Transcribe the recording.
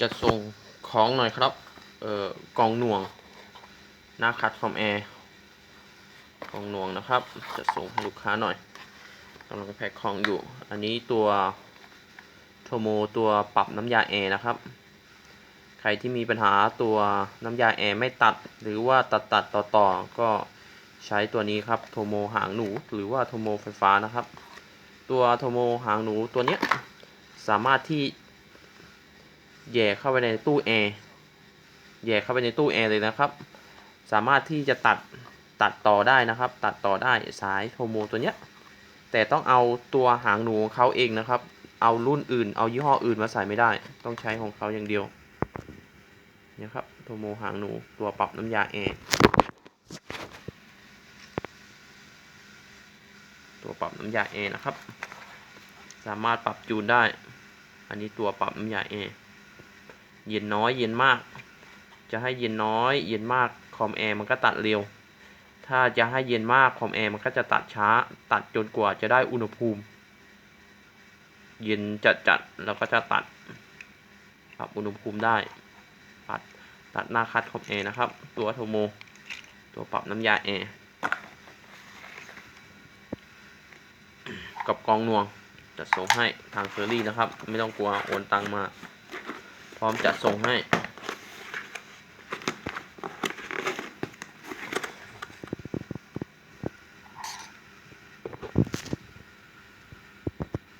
จะส่งของหน่อยครับเอ่อกล่องหน่วงหน้าคัดคอมแอร์กล่องหน่วงนะครับ จะส่งให้ลูกค้าหน่อยกำลังแพ็คของอยู่ อันนี้ตัวโทโมตัวปรับน้ำยาแอร์นะครับ ใครที่มีปัญหาตัวน้ำยาแอร์ไม่ตัด หรือว่าตัดตัดต่อต่อก็ใช้ตัวนี้ครับโทโมหางหนูหรือว่าโทโมไฟฟ้านะครับ ตัวโทโมหางหนูตัวเนี้ยสามารถที่ แย่เข้าไปในตู้แอร์แย่เข้าไปในตู้แอร์เลยนะครับ สามารถที่จะตัดตัดต่อได้นะครับ ตัดต่อได้สายโทโมตัวเนี้ยแต่ต้องเอาตัวหางหนูของเขาเองนะครับ เอารุ่นอื่น เอายี่ห้ออื่นมาใส่ไม่ได้ ต้องใช้ของเขาอย่างเดียวเนี่ยครับโทโมหางหนูตัวปรับน้ำยาแอร์ตัวปรับน้ำยาแอร์นะครับ สามารถปรับจูนได้ อันนี้ตัวปรับน้ำยาแอร์ เย็นน้อยเย็นมาก จะให้เย็นน้อย เย็นมากคอมแอร์มันก็ตัดเร็ว ถ้าจะให้เย็นมากคอมแอร์มันก็จะตัดช้า ตัดจนกว่าจะได้อุณหภูมิ เย็นจัดจัดๆแล้วก็จะตัดปรับอุณหภูมิได้ตัดตัดหน้าคัดคอมแอร์นะครับ ตัวโทโม ตัวปรับน้ำยาแอร์กับกองนวงจัดส่งให้ทางเฟอร์รี่นะครับ ไม่ต้องกลัวโอนตังมา พร้อมจัดส่งให้